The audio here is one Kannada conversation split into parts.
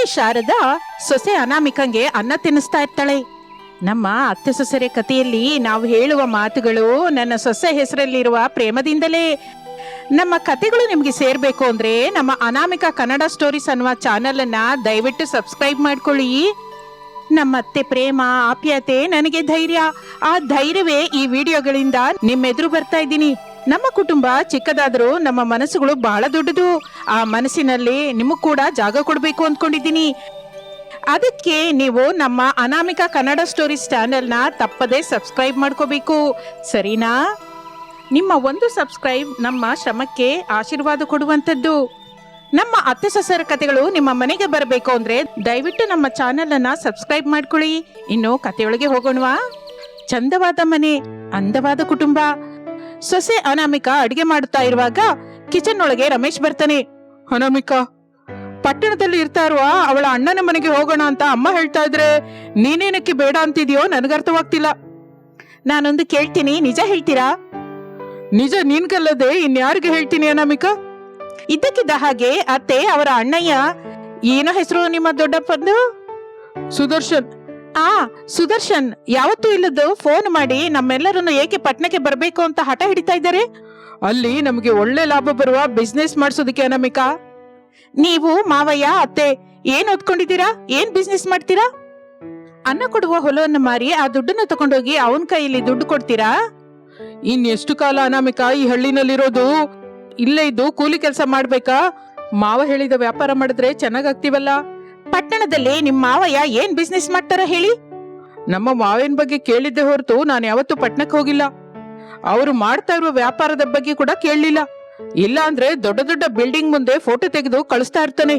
ಅತ್ತೆ ಶಾರದಾ ಸೊಸೆ ಅನಾಮಿಕಂಗೆ ಅನ್ನ ತಿನ್ನಿಸ್ತಾ ಇರ್ತಾಳೆ. ನಮ್ಮ ಅತ್ತೆ ಸೊಸೆರೆ ಕಥೆಯಲ್ಲಿ ನಾವು ಹೇಳುವ ಮಾತುಗಳು ನನ್ನ ಸೊಸೆ ಹೆಸರಲ್ಲಿರುವ ಪ್ರೇಮದಿಂದಲೇ. ನಮ್ಮ ಕಥೆಗಳು ನಿಮ್ಗೆ ಸೇರ್ಬೇಕು ಅಂದ್ರೆ ನಮ್ಮ ಅನಾಮಿಕ ಕನ್ನಡ ಸ್ಟೋರೀಸ್ ಅನ್ನುವ ಚಾನಲ್ ಅನ್ನ ದಯವಿಟ್ಟು ಸಬ್ಸ್ಕ್ರೈಬ್ ಮಾಡ್ಕೊಳ್ಳಿ. ನಮ್ಮತ್ತೆ ಪ್ರೇಮ, ಆಪ್ಯತೆ, ನನಗೆ ಧೈರ್ಯ. ಆ ಧೈರ್ಯವೇ ಈ ವಿಡಿಯೋಗಳಿಂದ ನಿಮ್ಮೆದುರು ಬರ್ತಾ ಇದ್ದೀನಿ. ನಮ್ಮ ಕುಟುಂಬ ಚಿಕ್ಕದಾದರೂ ನಮ್ಮ ಮನಸ್ಸುಗಳು ಬಹಳ ದೊಡ್ಡದು. ಆ ಮನಸ್ಸಿನಲ್ಲಿ ನಿಮಗ್ ಕೂಡ ಜಾಗ ಕೊಡಬೇಕು ಅಂದ್ಕೊಂಡಿದ್ದೀನಿ. ಅದಕ್ಕೆ ನೀವು ನಮ್ಮ ಅನಾಮಿಕ ಕನ್ನಡ ಸ್ಟೋರೀಸ್ ಚಾನೆಲ್ನ ತಪ್ಪದೆ ಸಬ್ಸ್ಕ್ರೈಬ್ ಮಾಡ್ಕೋಬೇಕು. ಸರಿನಾ? ನಿಮ್ಮ ಒಂದು ಸಬ್ಸ್ಕ್ರೈಬ್ ನಮ್ಮ ಶ್ರಮಕ್ಕೆ ಆಶೀರ್ವಾದ ಕೊಡುವಂಥದ್ದು. ನಮ್ಮ ಅತ್ತೆ ಸೊಸರ ಕಥೆಗಳು ನಿಮ್ಮ ಮನೆಗೆ ಬರಬೇಕು ಅಂದ್ರೆ ದಯವಿಟ್ಟು ನಮ್ಮ ಚಾನೆಲ್ ಅನ್ನ ಸಬ್ಸ್ಕ್ರೈಬ್ ಮಾಡ್ಕೊಳ್ಳಿ. ಇನ್ನು ಕಥೆಯೊಳಗೆ ಹೋಗೋಣವಾ? ಚಂದವಾದ ಮನೆ, ಅಂದವಾದ ಕುಟುಂಬ. ಸೊಸೆ ಅನಾಮಿಕಾ ಅಡಿಗೆ ಮಾಡುತ್ತಾ ಇರುವಾಗ ಕಿಚನ್ ಒಳಗೆ ರಮೇಶ್ ಬರ್ತಾನೆ. ಅನಾಮಿಕಾ, ಪಟ್ಟಣದಲ್ಲಿ ಇರ್ತಾ ಇರುವ ಅವಳ ಅಣ್ಣನ ಮನೆಗೆ ಹೋಗೋಣ ಅಂತ ಅಮ್ಮ ಹೇಳ್ತಾ ಇದ್ರೆ ನೀನೇನಕ್ಕೆ ಬೇಡ ಅಂತಿದ್ಯೋ ನನಗರ್ಥವಾಗ್ತಿಲ್ಲ ನಾನೊಂದು ಕೇಳ್ತೀನಿ, ನಿಜ ಹೇಳ್ತೀರಾ? ನಿಜ ನಿನ್ಗಲ್ಲದೆ ಇನ್ಯಾರಿಗೆ ಹೇಳ್ತೀನಿ ಅನಾಮಿಕಾ? ಇದ್ದಕ್ಕಿದ್ದ ಹಾಗೆ ಅತ್ತೆ ಅವರ ಅಣ್ಣಯ್ಯ, ಏನೋ ಹೆಸರು ನಿಮ್ಮ ದೊಡ್ಡಪ್ಪಂದು? ಸುದರ್ಶನ್ ಆ ಸುದರ್ಶನ್ ಯಾವತ್ತೂ ಇಲ್ಲದ್ದು ಫೋನ್ ಮಾಡಿ ನಮ್ಮೆಲ್ಲರನ್ನು ಏಕೆ ಪಟ್ಟಣಕ್ಕೆ ಬರಬೇಕು ಅಂತ ಹಠ ಹಿಡಿತಾ ಇದ್ದಾರೆ? ಅಲ್ಲಿ ನಮಗೆ ಒಳ್ಳೆ ಲಾಭ ಬರುವ ಬಿಸ್ನೆಸ್ ಮಾಡಿಸೋದಕ್ಕೆ ಅನಾಮಿಕಾ? ನೀವು ಮಾವಯ್ಯ ಅತ್ತೆ ಏನ್ ಓದ್ಕೊಂಡಿದ್ದೀರಾ? ಏನ್ ಬಿಸ್ನೆಸ್ ಮಾಡ್ತೀರಾ? ಅನ್ನ ಕೊಡುವ ಹೊಲವನ್ನು ಮಾರಿ ಆ ದುಡ್ಡನ್ನ ತಗೊಂಡೋಗಿ ಅವನ ಕೈಯಲ್ಲಿ ದುಡ್ಡು ಕೊಡ್ತೀರಾ? ಇನ್ ಎಷ್ಟು ಕಾಲ ಅನಾಮಿಕ ಈ ಹಳ್ಳಿನಲ್ಲಿರೋದು? ಇಲ್ಲೇ ಇದ್ದು ಕೂಲಿ ಕೆಲಸ ಮಾಡ್ಬೇಕಾ? ಮಾವ ಹೇಳಿದ ವ್ಯಾಪಾರ ಮಾಡಿದ್ರೆ ಚೆನ್ನಾಗಾಗ್ತೀವಲ್ಲ ಪಟ್ಟಣದಲ್ಲಿ ನಿಮ್ ಮಾವಯ್ಯ ಏನ್ ಬಿಸ್ನೆಸ್ ಮಾಡ್ತಾರ ಹೇಳಿ? ನಮ್ಮ ಮಾವಿನ ಬಗ್ಗೆ ಕೇಳಿದ್ದೆ ಹೊರತು ನಾನು ಯಾವತ್ತೂ ಪಟ್ಟಣಕ್ಕೆ ಹೋಗಿಲ್ಲ. ಅವರು ಮಾಡ್ತಾ ಇರುವ ವ್ಯಾಪಾರದ ಬಗ್ಗೆ ಕೂಡ ಕೇಳಲಿಲ್ಲ. ಇಲ್ಲ ಅಂದ್ರೆ ದೊಡ್ಡ ದೊಡ್ಡ ಬಿಲ್ಡಿಂಗ್ ಮುಂದೆ ಫೋಟೋ ತೆಗೆದು ಕಳಿಸ್ತಾ ಇರ್ತಾನೆ.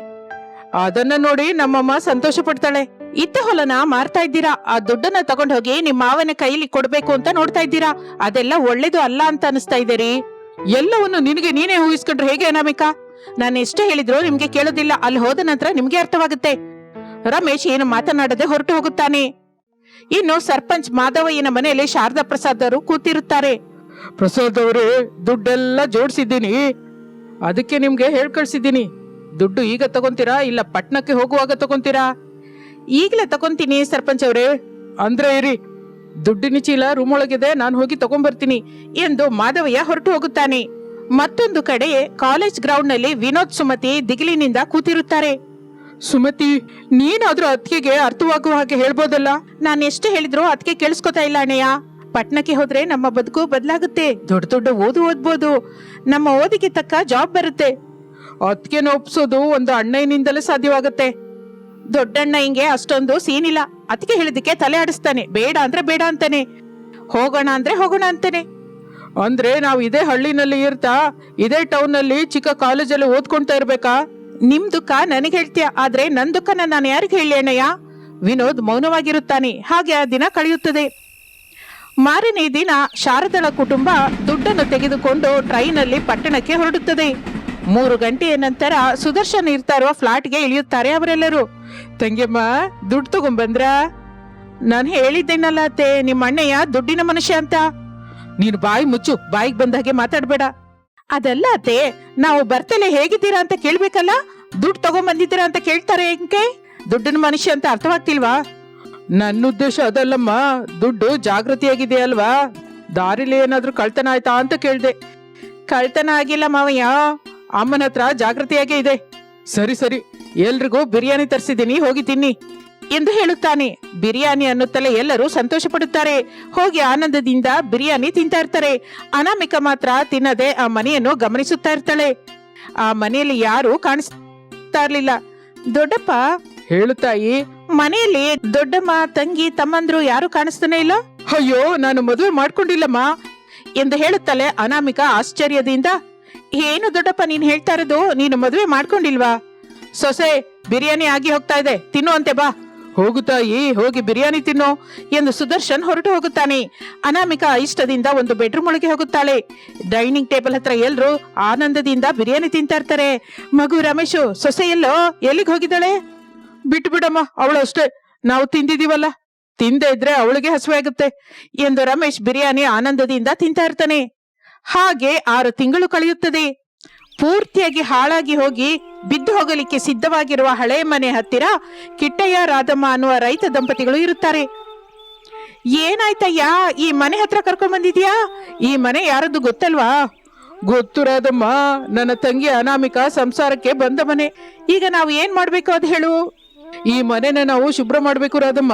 ಅದನ್ನ ನೋಡಿ ನಮ್ಮಮ್ಮ ಸಂತೋಷ ಪಡ್ತಾಳೆ ಇತ್ತ ಹೊಲನ ಮಾರ್ತಾ ಇದ್ದೀರಾ? ಆ ದುಡ್ಡನ್ನ ತಗೊಂಡ್ ಹೋಗಿ ನಿಮ್ ಮಾವನ ಕೈಲಿ ಕೊಡ್ಬೇಕು ಅಂತ ನೋಡ್ತಾ ಇದ್ದೀರಾ? ಅದೆಲ್ಲ ಒಳ್ಳೇದು ಅಲ್ಲ ಅಂತ ಅನಿಸ್ತಾ ಇದ್ದೀರಿ ಎಲ್ಲವನ್ನು ನಿನಗೆ ನೀನೇ ಊಹಿಸ್ಕೊಂಡ್ರೆ ಹೇಗೆ ಅನಾಮಿಕಾ? ನಾನು ಎಷ್ಟೇ ಹೇಳಿದ್ರು ನಿಮ್ಗೆ ಕೇಳೋದಿಲ್ಲ. ಅಲ್ಲಿ ಹೋದ ನಂತರ ನಿಮ್ಗೆ ಅರ್ಥವಾಗುತ್ತೆ. ರಮೇಶ್ ಏನು ಮಾತನಾಡದೆ ಹೊರಟು ಹೋಗುತ್ತಾನೆ. ಇನ್ನು ಸರ್ಪಂಚ್ ಮಾಧವಯ್ಯನ ಮನೆಯಲ್ಲಿ ಶಾರದಾ ಪ್ರಸಾದ್ ಅವರು ಕೂತಿರುತ್ತಾರೆ. ಪ್ರಸಾದ್ ಅವರೇ ದುಡ್ಡೆಲ್ಲ ಜೋಡಿಸಿದ್ದೀನಿ. ಅದಕ್ಕೆ ನಿಮ್ಗೆ ಹೇಳ್ಕಳ್ಸಿದ್ದೀನಿ. ದುಡ್ಡು ಈಗ ತಗೊಂತೀರಾ ಇಲ್ಲ ಪಟ್ಟಣಕ್ಕೆ ಹೋಗುವಾಗ ತಗೊಂತೀರಾ? ಈಗಲೇ ತಗೊಂತೀನಿ ಸರ್ಪಂಚ್ ಅವರೇ. ಅಂದ್ರೆ ಇರಿ ದುಡ್ಡಿನ ಚೀಲ ರೂಮ್ ಒಳಗಿದೆ ನಾನು ಹೋಗಿ ತಗೊಂಡ್ಬರ್ತೀನಿ ಎಂದು ಮಾಧವಯ್ಯ ಹೊರಟು ಹೋಗುತ್ತಾನೆ. ಮತ್ತೊಂದು ಕಡೆ ಕಾಲೇಜ್ ಗ್ರೌಂಡ್ನಲ್ಲಿ ವಿನೋದ್ ಸುಮತಿ ದಿಗಿಲಿನಿಂದ ಕೂತಿರುತ್ತಾರೆ. ಸುಮತಿ ನೀನಾದ್ರೂ ಅತ್ತಿಗೆಗೆ ಅರ್ಥವಾಗುವ ಹಾಗೆ ಹೇಳ್ಬೋದಲ್ಲ? ನಾನು ಎಷ್ಟು ಹೇಳಿದ್ರು ಅದಕ್ಕೆ ಕೇಳಿಸ್ಕೊತಾ ಇಲ್ಲ ಅಣ್ಣಯ್ಯ. ಪಟ್ನಕ್ಕೆ ಹೋದ್ರೆ ನಮ್ಮ ಬದುಕು ಬದಲಾಗುತ್ತೆ. ದೊಡ್ಡ ದೊಡ್ಡ ಓದು ಓದ್ಬೋದು. ನಮ್ಮ ಓದಿಗೆ ತಕ್ಕ ಜಾಬ್ ಬರುತ್ತೆ. ಅತ್ತಿಗೆನ ಒಪ್ಸೋದು ಒಂದು ಅಣ್ಣಯ್ಯನಿಂದಲೇ ಸಾಧ್ಯವಾಗುತ್ತೆ. ದೊಡ್ಡಣ್ಣ ಹಿಂಗೆ ಅಷ್ಟೊಂದು ಸೀನ್ ಇಲ್ಲ. ಅದಕ್ಕೆ ಹೇಳಿದಕ್ಕೆ ತಲೆ ಆಡಿಸ್ತಾನೆ. ಬೇಡ ಅಂದ್ರೆ ಬೇಡ ಅಂತಾನೆ. ಹೋಗೋಣ ಅಂದ್ರೆ ಹೋಗೋಣ ಅಂತಾನೆ. ಅಂದ್ರೆ ನಾವು ಇದೇ ಹಳ್ಳಿನಲ್ಲಿ ಇರ್ತಾ ಇದೇ ಟೌನ್ನಲ್ಲಿ ಚಿಕ್ಕ ಕಾಲೇಜಲ್ಲಿ ಓದ್ಕೊಂತಾ ಇರ್ಬೇಕಾ? ನಿಮ್ ದುಃಖ ನನಗೆ ಹೇಳ್ತೀಯ, ಆದ್ರೆ ನನ್ ದುಃಖನ ನಾನು ಯಾರಿಗೆ ಹೇಳಿ ಅಣ್ಣಯ್ಯ? ವಿನೋದ್ ಮೌನವಾಗಿರುತ್ತಾನೆ, ಹಾಗೆ ಆ ದಿನ ಕಳೆಯುತ್ತದೆ. ಮಾರನೇ ದಿನ ಶಾರದಳ ಕುಟುಂಬ ದುಡ್ಡನ್ನು ತೆಗೆದುಕೊಂಡು ಟ್ರೈನಲ್ಲಿ ಪಟ್ಟಣಕ್ಕೆ ಹೊರಡುತ್ತದೆ. ಮೂರು ಗಂಟೆಯ ನಂತರ ಸುದರ್ಶನ್ ಇರ್ತಾ ಇರುವ ಫ್ಲಾಟ್ಗೆ ಇಳಿಯುತ್ತಾರೆ ಅವರೆಲ್ಲರೂ. ತಂಗಿಯಮ್ಮ, ದುಡ್ಡು ತಗೊಂಬಂದ್ರ ನಾನು ಹೇಳಿದ್ದೇನಲ್ಲ ಅತ್ತೆ ನಿಮ್ಮ ಅಣ್ಣಯ್ಯ ದುಡ್ಡಿನ ಮನುಷ್ಯ ಅಂತ. ನೀನು ಬಾಯಿ ಮುಚ್ಚು, ಬಾಯಿಗೆ ಬಂದ ಹಾಗೆ ಮಾತಾಡ್ಬೇಡ. ಅದಲ್ಲ ಅತ್ತೆ, ನಾವು ಬರ್ತೇನೆ ಹೇಗಿದ್ದೀರಾ ಅಂತ ಕೇಳ್ಬೇಕಲ್ಲ? ದುಡ್ಡು ತಗೊಂಬಂದಿದ್ದೀರಾ ಅಂತ ಕೇಳ್ತಾರೆ ಹೆಂಗೆ? ದುಡ್ಡಿನ ಮನುಷ್ಯ ಅಂತ ಅರ್ಥವಾಗ್ತಿಲ್ವಾ? ನನ್ನ ಉದ್ದೇಶ ಅದಲ್ಲಮ್ಮ, ದುಡ್ಡು ಜಾಗೃತಿಯಾಗಿದೆ ಅಲ್ವಾ? ದಾರಿಲಿ ಏನಾದ್ರೂ ಕಳ್ತನ ಆಯ್ತಾ ಅಂತ ಕೇಳ್ದೆ. ಕಳ್ತನ ಆಗಿಲ್ಲ ಮಾವಯ್ಯ ಅಮ್ಮನ ಹತ್ರ ಜಾಗೃತಿಯಾಗೇ ಇದೆ. ಸರಿ ಸರಿ, ಎಲ್ರಿಗೂ ಬಿರಿಯಾನಿ ತರಿಸಿದ್ದೀನಿ, ಹೋಗಿ ತಿನ್ನಿ. ಎಂದು ಹೇಳುತ್ತಾನೆ. ಬಿರಿಯಾನಿ ಅನ್ನುತ್ತಲೇ ಎಲ್ಲರೂ ಸಂತೋಷ ಪಡುತ್ತಾರೆ ಹೋಗಿ ಆನಂದದಿಂದ ಬಿರಿಯಾನಿ ತಿಂತಾ ಇರ್ತಾರೆ. ಅನಾಮಿಕ ಮಾತ್ರ ತಿನ್ನದೆ ಆ ಮನೆಯನ್ನು ಗಮನಿಸುತ್ತಾ ಇರ್ತಾಳೆ. ಆ ಮನೆಯಲ್ಲಿ ಯಾರು ಕಾಣಿಸ್ತಾ ಇರ್ಲಿಲ್ಲ. ದೊಡ್ಡಪ್ಪ ಹೇಳುತ್ತಾಯಿ, ಮನೆಯಲ್ಲಿ ದೊಡ್ಡಮ್ಮ, ತಂಗಿ, ತಮ್ಮಂದ್ರು ಯಾರು ಕಾಣಿಸ್ತಾನೆ ಇಲ್ಲ? ಅಯ್ಯೋ, ನಾನು ಮದುವೆ ಮಾಡ್ಕೊಂಡಿಲ್ಲಮ್ಮ. ಎಂದು ಹೇಳುತ್ತಲೇ ಅನಾಮಿಕ ಆಶ್ಚರ್ಯದಿಂದ, ಏನು ದೊಡ್ಡಪ್ಪ, ನೀನ್ ಹೇಳ್ತಾ ಇರೋದು? ನೀನು ಮದುವೆ ಮಾಡ್ಕೊಂಡಿಲ್ವಾ? ಸೊಸೆ, ಬಿರಿಯಾನಿ ಆಗಿ ಹೋಗ್ತಾ ಇದೆ. ತಿನ್ನುವಂತೆ ಬಾ. ಹೋಗು ತಾಯಿ, ಹೋಗಿ ಬಿರಿಯಾನಿ ತಿನ್ನು ಎಂದು ಸುದರ್ಶನ್ ಹೊರಟು ಹೋಗುತ್ತಾನೆ. ಅನಾಮಿಕಾ ಇಷ್ಟದಿಂದ ಒಂದು ಬೆಡ್ರೂಮ್ ಒಳಗೆ ಹೋಗುತ್ತಾಳೆ. ಡೈನಿಂಗ್ ಟೇಬಲ್ ಹತ್ರ ಎಲ್ಲರೂ ಆನಂದದಿಂದ ಬಿರಿಯಾನಿ ತಿಂತಾ ಇರ್ತಾರೆ. ಮಗು ರಮೇಶು, ಸೊಸೆ ಎಲ್ಲೋ ಎಲ್ಲಿಗೆ ಹೋಗಿದ್ದಾಳೆ? ಬಿಟ್ಟು ಬಿಡಮ್ಮ ಅವಳು ಅಷ್ಟೇ. ನಾವು ತಿಂದಿದೀವಲ್ಲ ತಿಂದೇ ಇದ್ರೆ ಅವಳಿಗೆ ಹಸುವೆ ಆಗುತ್ತೆ ಎಂದು ರಮೇಶ್ ಬಿರಿಯಾನಿ ಆನಂದದಿಂದ ತಿಂತಾ ಇರ್ತಾನೆ. ಹಾಗೆ ಆರು ತಿಂಗಳು ಕಳೆಯುತ್ತದೆ. ಪೂರ್ತಿಯಾಗಿ ಹಾಳಾಗಿ ಹೋಗಿ ಬಿದ್ದು ಹೋಗಲಿಕ್ಕೆ ಸಿದ್ಧವಾಗಿರುವ ಹಳೆ ಮನೆ ಹತ್ತಿರ ಕಿಟ್ಟಯ್ಯ, ರಾಧಮ್ಮ ಅನ್ನುವ ರೈತ ದಂಪತಿಗಳು ಇರುತ್ತಾರೆ. ಏನಾಯ್ತಯ್ಯ, ಈ ಮನೆ ಹತ್ರ ಕರ್ಕೊಂಡ್ ಬಂದಿದ್ಯಾ? ಈ ಮನೆ ಯಾರದ್ದು ಗೊತ್ತಲ್ವಾ? ಗೊತ್ತು ರಾಧಮ್ಮ, ನನ್ನ ತಂಗಿ ಅನಾಮಿಕ ಸಂಸಾರಕ್ಕೆ ಬಂದ ಮನೆ. ಈಗ ನಾವು ಏನ್ ಮಾಡ್ಬೇಕು ಅದು ಹೇಳು? ಈ ಮನೆನ ನಾವು ಶುಭ್ರ ಮಾಡ್ಬೇಕು ರಾಧಮ್ಮ.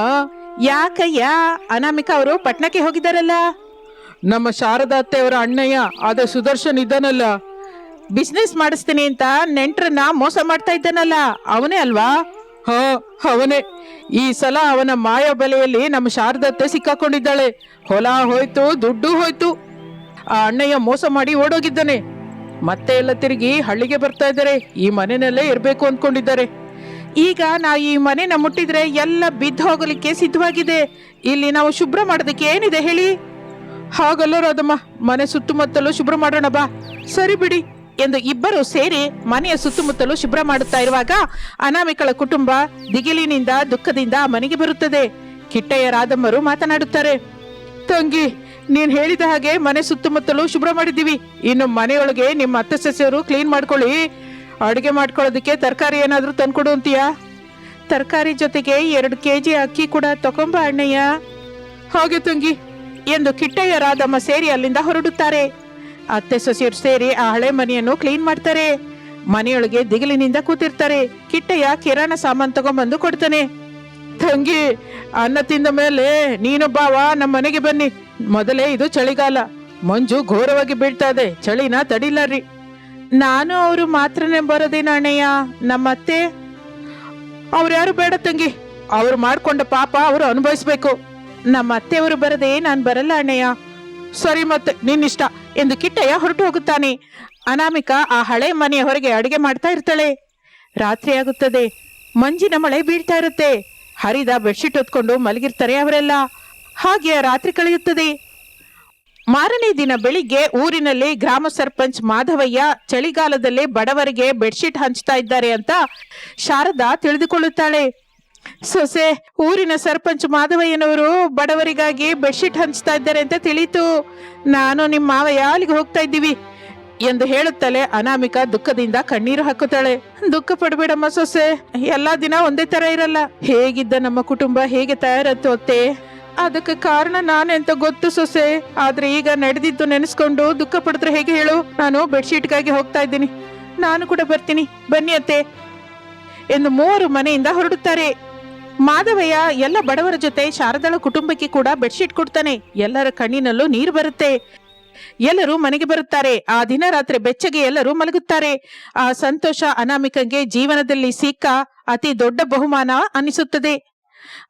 ಯಾಕಯ್ಯ, ಅನಾಮಿಕ ಅವರು ಪಟ್ನಕ್ಕೆ ಹೋಗಿದ್ದಾರಲ್ಲ? ನಮ್ಮ ಶಾರದಾತ್ತೆಯವರ ಅಣ್ಣಯ್ಯ ಆದ ಸುದರ್ಶನ್ ಇದ್ದಾನಲ್ಲ. ಬಿಸ್ನೆಸ್ ಮಾಡಿಸ್ತೀನಿ ಅಂತ ನೆಂಟ್ರನ್ನ ಮೋಸ ಮಾಡ್ತಾ ಇದ್ದಾನಲ್ಲ, ಅವನೇ ಅಲ್ವಾ? ಹಾ, ಅವನೇ. ಈ ಸಲ ಅವನ ಮಾಯ ಬಲೆಯಲ್ಲಿ ನಮ್ಮ ಶಾರದತ್ತೆ ಸಿಕ್ಕಾಕೊಂಡಿದ್ದಾಳೆ. ಹೊಲ ಹೋಯ್ತು, ದುಡ್ಡು ಹೋಯ್ತು. ಆ ಅಣ್ಣಯ್ಯ ಮೋಸ ಮಾಡಿ ಓಡೋಗಿದ್ದಾನೆ. ಮತ್ತೆ ಎಲ್ಲ ತಿರುಗಿ ಹಳ್ಳಿಗೆ ಬರ್ತಾ ಇದ್ದಾರೆ. ಈ ಮನೆಯಲ್ಲೇ ಇರಬೇಕು ಅಂದ್ಕೊಂಡಿದ್ದಾರೆ ಈಗ ನಾ ಈ ಮನೆನ ಮುಟ್ಟಿದ್ರೆ ಎಲ್ಲ ಬಿದ್ದು ಹೋಗಲಿಕ್ಕೆ ಸಿದ್ಧವಾಗಿದೆ. ಇಲ್ಲಿ ನಾವು ಶುಭ್ರ ಮಾಡೋದಕ್ಕೆ ಏನಿದೆ ಹೇಳಿ? ಹಾಗಲ್ಲ ರಾಧಮ್ಮ, ಮನೆ ಸುತ್ತಮುತ್ತಲು ಶುಭ್ರ ಮಾಡೋಣ ಬಾ. ಸರಿ ಬಿಡಿ. ಎಂದು ಇಬ್ಬರು ಸೇರಿ ಮನೆಯ ಸುತ್ತಮುತ್ತಲು ಶುಭ್ರ ಮಾಡುತ್ತಾ ಇರುವಾಗ ಅನಾಮಿಕಳ ಕುಟುಂಬ ದಿಗಿಲಿನಿಂದ ದುಃಖದಿಂದ ಮನೆಗೆ ಬರುತ್ತದೆ. ಕಿಟ್ಟಯ್ಯ ರಾಧಮ್ಮರು ಮಾತನಾಡುತ್ತಾರೆ, ತಂಗಿ, ನೀನ್ ಹೇಳಿದ ಹಾಗೆ ಮನೆ ಸುತ್ತಮುತ್ತಲು ಶುಭ್ರ ಮಾಡಿದ್ದೀವಿ. ಇನ್ನು ಮನೆಯೊಳಗೆ ನಿಮ್ಮ ಅತ್ತೆ ಸಸ್ಯರು ಕ್ಲೀನ್ ಮಾಡ್ಕೊಳ್ಳಿ. ಅಡುಗೆ ಮಾಡ್ಕೊಳ್ಳೋದಕ್ಕೆ ತರಕಾರಿ ಏನಾದರೂ ತಂದ್ಕೊಡು ಅಂತೀಯಾ? ತರಕಾರಿ ಜೊತೆಗೆ ಎರಡು ಕೆ ಜಿ ಅಕ್ಕಿ ಕೂಡ ತಗೊಂಬ ಅಣ್ಣಯ್ಯ. ಹಾಗೆ ತಂಗಿ, ಎಂದು ಕಿಟ್ಟಯ್ಯ ರಾಧಮ್ಮ ಸೇರಿ ಅಲ್ಲಿಂದ ಹೊರಡುತ್ತಾರೆ. ಅತ್ತೆ ಸೊಸೆಯರು ಸೇರಿ ಆ ಹಳೆ ಮನೆಯನ್ನು ಕ್ಲೀನ್ ಮಾಡ್ತಾರೆ. ಮನೆಯೊಳಗೆ ದಿಗಿಲಿನಿಂದ ಕೂತಿರ್ತಾರೆ. ಕಿಟ್ಟಯ್ಯ ಕಿರಾಣ ಸಾಮಾನು ತಗೊಂಬಂದು ಕೊಡ್ತಾನೆ. ತಂಗಿ, ಅನ್ನ ತಿಂದ ಮೇಲೆ ನೀನು ಬಾವ ನಮ್ಮ ಮನೆಗೆ ಬನ್ನಿ. ಮೊದಲೇ ಇದು ಚಳಿಗಾಲ. ಮಂಜು ಘೋರವಾಗಿ ಬೀಳ್ತಾ ಇದೆ. ಚಳಿನ ತಡಿಲಾರಿ ನಾನು ಅವರು ಮಾತ್ರನೇ ಬರೋದೇನ ಅಣ್ಣಯ್ಯ? ನಮ್ಮತ್ತೆ ಅವ್ರ್ಯಾರು ಬೇಡ ತಂಗಿ. ಅವ್ರು ಮಾಡ್ಕೊಂಡ ಪಾಪ ಅವರು ಅನುಭವಿಸ್ಬೇಕು. ನಮ್ಮ ಅತ್ತೆಯವರು ಬರದೇ ನಾನು ಬರಲ್ಲ ಅಣ್ಣಯ್ಯ. ಸರಿ ಮತ್ತೆ, ನಿನ್ನಿಷ್ಟ. ಎಂದು ಕಿಟ್ಟಯ್ಯ ಹೊರಟು ಹೋಗುತ್ತಾನೆ. ಅನಾಮಿಕ ಆ ಹಳೆ ಮನೆಯ ಹೊರಗೆ ಅಡುಗೆ ಮಾಡ್ತಾ ಇರ್ತಾಳೆ. ರಾತ್ರಿ ಆಗುತ್ತದೆ. ಮಂಜಿನ ಮಳೆ ಬೀಳ್ತಾ ಇರುತ್ತೆ. ಹರಿದ ಬೆಡ್ಶೀಟ್ ಹೊತ್ಕೊಂಡು ಮಲಗಿರ್ತಾರೆ ಅವರೆಲ್ಲ. ಹಾಗೆ ರಾತ್ರಿ ಕಳೆಯುತ್ತದೆ. ಮಾರನೇ ದಿನ ಬೆಳಿಗ್ಗೆ ಊರಿನಲ್ಲಿ ಗ್ರಾಮ ಸರ್ಪಂಚ್ ಮಾಧವಯ್ಯ ಚಳಿಗಾಲದಲ್ಲಿ ಬಡವರಿಗೆ ಬೆಡ್ಶೀಟ್ ಹಂಚ್ತಾ ಇದ್ದಾರೆ ಅಂತ ಶಾರದಾ ತಿಳಿದುಕೊಳ್ಳುತ್ತಾಳೆ. ಸೊಸೆ, ಊರಿನ ಸರ್ಪಂಚ್ ಮಾಧವಯ್ಯನವರು ಬಡವರಿಗಾಗಿ ಬೆಡ್ಶೀಟ್ ಹಂಚ್ತಾ ಇದ್ದಾರೆ ಅಂತ ತಿಳಿತು. ನಾನು ನಿಮ್ಮ ಮಾವ ಅಲ್ಲಿಗೆ ಹೋಗ್ತಾ ಇದ್ದೀವಿ? ಎಂದು ಹೇಳುತ್ತಲೇ ಅನಾಮಿಕ ದುಃಖದಿಂದ ಕಣ್ಣೀರು ಹಾಕುತ್ತಾಳೆ. ದುಃಖ ಪಡಬೇಡಮ್ಮ ಸೊಸೆ, ಎಲ್ಲಾ ದಿನ ಒಂದೇ ತರ ಇರಲ್ಲ. ಹೇಗಿದ್ದ ನಮ್ಮ ಕುಟುಂಬ, ಹೇಗೆ ತಯಾರತ್ತು ಅತ್ತೆ? ಅದಕ್ಕೆ ಕಾರಣ ನಾನೆಂತ ಗೊತ್ತು ಸೊಸೆ. ಆದ್ರೆ ಈಗ ನಡೆದಿದ್ದು ನೆನೆಸ್ಕೊಂಡು ದುಃಖ ಪಡಿದ್ರೆ ಹೇಗೆ ಹೇಳು? ನಾನು ಬೆಡ್ಶೀಟ್ಗಾಗಿ ಹೋಗ್ತಾ ಇದ್ದೀನಿ. ನಾನು ಕೂಡ ಬರ್ತೀನಿ. ಬನ್ನಿ ಅತ್ತೆ. ಎಂದು ಮೂವರು ಮನೆಯಿಂದ ಹೊರಡುತ್ತಾರೆ. ಮಾಧವಯ್ಯ ಎಲ್ಲ ಬಡವರ ಜೊತೆ ಶಾರದಾಳ ಕುಟುಂಬಕ್ಕೆ ಕೂಡ ಬೆಡ್ಶೀಟ್ ಕೊಡ್ತಾನೆ. ಎಲ್ಲರ ಕಣ್ಣಿನಲ್ಲೂ ನೀರು ಬರುತ್ತೆ. ಎಲ್ಲರೂ ಮನೆಗೆ ಬರುತ್ತಾರೆ. ಆ ದಿನ ರಾತ್ರಿ ಬೆಚ್ಚಗೆ ಎಲ್ಲರೂ ಮಲಗುತ್ತಾರೆ. ಆ ಸಂತೋಷ ಅನಾಮಿಕಂಗೆ ಜೀವನದಲ್ಲಿ ಸಿಕ್ಕ ಅತಿ ದೊಡ್ಡ ಬಹುಮಾನ ಅನಿಸುತ್ತದೆ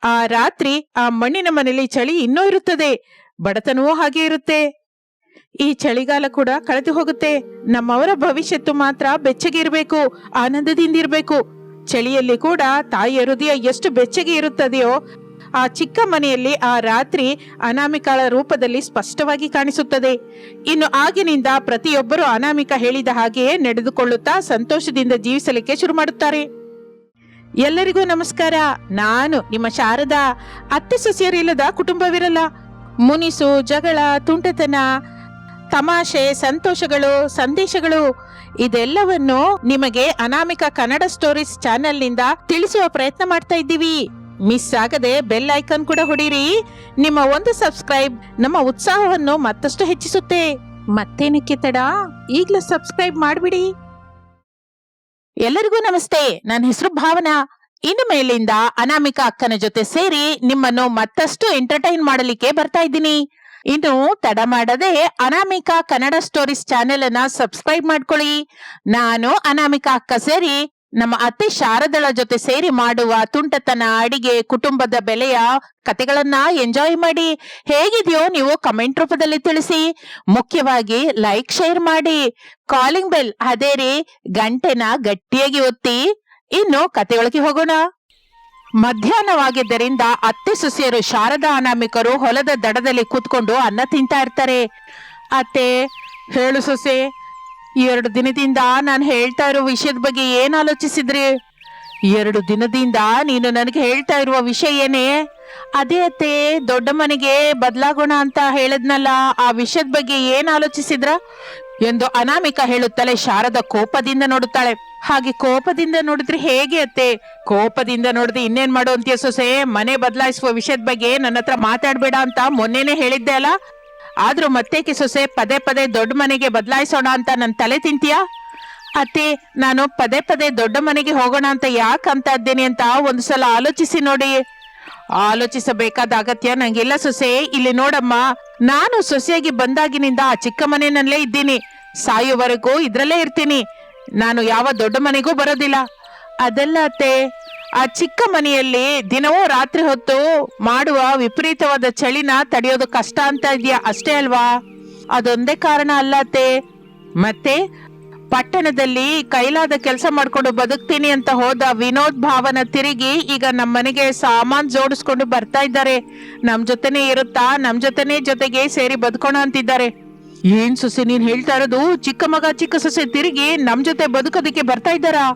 ಆ ರಾತ್ರಿ ಆ ಮಣ್ಣಿನ ಮನೆಯಲ್ಲಿ ಚಳಿ ಇನ್ನೂ ಇರುತ್ತದೆ. ಬಡತನವೂ ಹಾಗೆ ಇರುತ್ತೆ. ಈ ಚಳಿಗಾಲ ಕೂಡ ಕಳೆದು ಹೋಗುತ್ತೆ. ನಮ್ಮವರ ಭವಿಷ್ಯತ್ತು ಮಾತ್ರ ಬೆಚ್ಚಗೆ ಇರಬೇಕು, ಆನಂದದಿಂದ ಇರಬೇಕು. ಚಳಿಯಲ್ಲಿ ಕೂಡ ತಾಯಿಯ ಹೃದಯ ಎಷ್ಟು ಬೆಚ್ಚಗೆ ಇರುತ್ತದೆಯೋ, ಆ ಚಿಕ್ಕ ಮನೆಯಲ್ಲಿ ಆ ರಾತ್ರಿ ಅನಾಮಿಕಾಳ ರೂಪದಲ್ಲಿ ಸ್ಪಷ್ಟವಾಗಿ ಕಾಣಿಸುತ್ತದೆ. ಇನ್ನು ಆಗಿನಿಂದ ಪ್ರತಿಯೊಬ್ಬರು ಅನಾಮಿಕ ಹೇಳಿದ ಹಾಗೆಯೇ ನಡೆದುಕೊಳ್ಳುತ್ತಾ ಸಂತೋಷದಿಂದ ಜೀವಿಸಲಿಕ್ಕೆ ಶುರು ಮಾಡುತ್ತಾರೆ. ಎಲ್ಲರಿಗೂ ನಮಸ್ಕಾರ. ನಾನು ನಿಮ್ಮ ಶಾರದಾ. ಅತ್ತೆ ಸೊಸೆಯರಿಲ್ಲದ ಕುಟುಂಬವಿರಲ್ಲ. ಮುನಿಸು, ಜಗಳ, ತುಂಟತನ, ತಮಾಷೆ, ಸಂತೋಷಗಳು, ಸಂದೇಶಗಳು ಇದೆಲ್ಲವನ್ನು ನಿಮಗೆ ಅನಾಮಿಕ ಕನ್ನಡ ಸ್ಟೋರೀಸ್ ಚಾನೆಲ್ನಿಂದ ತಿಳಿಸುವ ಪ್ರಯತ್ನ ಮಾಡ್ತಾ ಇದ್ದೀವಿ. ಮಿಸ್ ಆಗದೆ ಬೆಲ್ ಐಕನ್ ಕೂಡ ಹೊಡೀರಿ. ನಿಮ್ಮ ಒಂದು ಸಬ್ಸ್ಕ್ರೈಬ್ ನಮ್ಮ ಉತ್ಸಾಹವನ್ನು ಮತ್ತಷ್ಟು ಹೆಚ್ಚಿಸುತ್ತೆ. ಮತ್ತೇನಕ್ಕೆ ತಡ? ಈಗ್ಲೂ ಸಬ್ಸ್ಕ್ರೈಬ್ ಮಾಡ್ಬಿಡಿ. ಎಲ್ಲರಿಗೂ ನಮಸ್ತೆ. ನನ್ನ ಹೆಸರು ಭಾವನಾ. ಇನ್ನು ಮೇಲಿಂದ ಅನಾಮಿಕ ಅಕ್ಕನ ಜೊತೆ ಸೇರಿ ನಿಮ್ಮನ್ನು ಮತ್ತಷ್ಟು ಎಂಟರ್ಟೈನ್ ಮಾಡಲಿಕ್ಕೆ ಬರ್ತಾ ಇದ್ದೀನಿ. ಇನ್ನು ತಡ ಮಾಡದೆ ಅನಾಮಿಕಾ ಕನ್ನಡ ಸ್ಟೋರೀಸ್ ಚಾನೆಲ್ ಅನ್ನ ಸಬ್ಸ್ಕ್ರೈಬ್ ಮಾಡ್ಕೊಳ್ಳಿ. ನಾನು ಅನಾಮಿಕಾ ಅಕ್ಕ ಸೇರಿ ನಮ್ಮ ಅತ್ತೆ ಶಾರದಳ ಜೊತೆ ಸೇರಿ ಮಾಡುವ ತುಂಟತನ, ಅಡಿಗೆ, ಕುಟುಂಬದ ಬೆಲೆಯ ಕತೆಗಳನ್ನ ಎಂಜಾಯ್ ಮಾಡಿ. ಹೇಗಿದೆಯೋ ನೀವು ಕಮೆಂಟ್ ರೂಪದಲ್ಲಿ ತಿಳಿಸಿ. ಮುಖ್ಯವಾಗಿ ಲೈಕ್ ಶೇರ್ ಮಾಡಿ. ಕಾಲಿಂಗ್ ಬೆಲ್ ಅದೇ ರೀ, ಗಂಟೆನ ಗಟ್ಟಿಯಾಗಿ ಒತ್ತಿ. ಇನ್ನು ಕತೆಯೊಳಗೆ ಹೋಗೋಣ. ಮಧ್ಯಾಹ್ನವಾಗಿದ್ದರಿಂದ ಅತ್ತೆ ಸೊಸೆಯರು ಶಾರದಾ ಅನಾಮಿಕರು ಹೊಲದ ದಡದಲ್ಲಿ ಕೂತ್ಕೊಂಡು ಅನ್ನ ತಿಂತಾ ಇರ್ತಾರೆ. ಅತ್ತೆ, ಹೇಳು ಸೊಸೆ ಎರಡು ದಿನದಿಂದ ನಾನು ಹೇಳ್ತಾ ಇರೋ ವಿಷಯದ ಬಗ್ಗೆ ಏನು ಆಲೋಚಿಸಿದ್ರಿ? ಎರಡು ದಿನದಿಂದ ನೀನು ನನಗೆ ಹೇಳ್ತಾ ಇರುವ ವಿಷಯ ಏನೇ? ಅದೇ ಅತ್ತೆ, ದೊಡ್ಡ ಮನೆಗೆ ಬದಲಾಗೋಣ ಅಂತ ಹೇಳದ್ನಲ್ಲ, ಆ ವಿಷಯದ ಬಗ್ಗೆ ಏನು ಆಲೋಚಿಸಿದ್ರ? ಎಂದು ಅನಾಮಿಕ ಹೇಳುತ್ತಲೇ ಶಾರದ ಕೋಪದಿಂದ ನೋಡುತ್ತಾಳೆ. ಹಾಗೆ ಕೋಪದಿಂದ ನೋಡಿದ್ರೆ ಹೇಗೆ ಅತ್ತೆ? ಕೋಪದಿಂದ ನೋಡಿದ್ರೆ ಇನ್ನೇನ್ ಮಾಡೋ ಅಂತೀಯ ಸೊಸೆ? ಮನೆ ಬದಲಾಯಿಸುವ ವಿಷಯದ ಬಗ್ಗೆ ನನ್ನ ಹತ್ರ ಮಾತಾಡ್ಬೇಡ ಅಂತ ಮೊನ್ನೆನೆ ಹೇಳಿದ್ದೆ ಅಲ್ಲ? ಆದ್ರೂ ಮತ್ತೇಕೆ ಸೊಸೆ? ಪದೇ ಪದೇ ದೊಡ್ಡ ಮನೆಗೆ ಬದಲಾಯಿಸೋಣ ಅಂತ ನನ್ ತಲೆ ತಿಂತೀಯಾ? ಅತ್ತೆ, ನಾನು ಪದೇ ಪದೇ ದೊಡ್ಡ ಮನೆಗೆ ಹೋಗೋಣ ಅಂತ ಯಾಕೆ ಅಂತ ಇದ್ದೇನೆ ಅಂತ ಒಂದು ಸಲ ಆಲೋಚಿಸಿ ನೋಡಿ. ಆಲೋಚಿಸಬೇಕಾದ ಅಗತ್ಯ ನಂಗಿಲ್ಲ ಸೊಸೆ. ಇಲ್ಲಿ ನೋಡಮ್ಮ, ನಾನು ಸೊಸೆಯಾಗಿ ಬಂದಾಗಿನಿಂದ ಆ ಚಿಕ್ಕ ಮನೆಯಲ್ಲೇ ಇದ್ದೀನಿ. ಸಾಯುವವರೆಗೂ ಇದ್ರಲ್ಲೇ ಇರ್ತೀನಿ. ನಾನು ಯಾವ ದೊಡ್ಡ ಮನೆಗೂ ಬರೋದಿಲ್ಲ. ಅದಲ್ಲ ಅತ್ತೆ, ಆ ಚಿಕ್ಕ ಮನೆಯಲ್ಲಿ ದಿನವೂ ರಾತ್ರಿ ಹೊತ್ತು ಮಾಡುವ ವಿಪರೀತವಾದ ಚಳಿನ ತಡೆಯೋದು ಕಷ್ಟ ಅಂತ ಇದೆಯಾ ಅಷ್ಟೇ ಅಲ್ವಾ? ಅದೊಂದೇ ಕಾರಣ ಅಲ್ಲ ಅತ್ತೆ. ಮತ್ತೆ, ಪಟ್ಟಣದಲ್ಲಿ ಕೈಲಾದ ಕೆಲಸ ಮಾಡ್ಕೊಂಡು ಬದುಕ್ತೀನಿ ಅಂತ ಹೋದ ವಿನೋದ್ ಭಾವನ ತಿರುಗಿ ಈಗ ನಮ್ಮ ಮನೆಗೆ ಸಾಮಾನ್ ಜೋಡಿಸ್ಕೊಂಡು ಬರ್ತಾ ಇದ್ದಾರೆ. ನಮ್ ಜೊತೆನೆ ಇರುತ್ತಾ, ನಮ್ ಜೊತೆನೆ ಜೊತೆಗೆ ಸೇರಿ ಬದುಕೋಣ ಅಂತಿದ್ದಾರೆ. ಏನ್ ಸೊಸೆ, ನೀನ್ ಹೇಳ್ತಾ ಇರೋದು? ಚಿಕ್ಕ ಮಗ, ಚಿಕ್ಕ ಸೊಸೆ ತಿರುಗಿ ನಮ್ ಜೊತೆ ಬದುಕೋದಕ್ಕೆ ಬರ್ತಾ ಇದ್ದಾರಾ?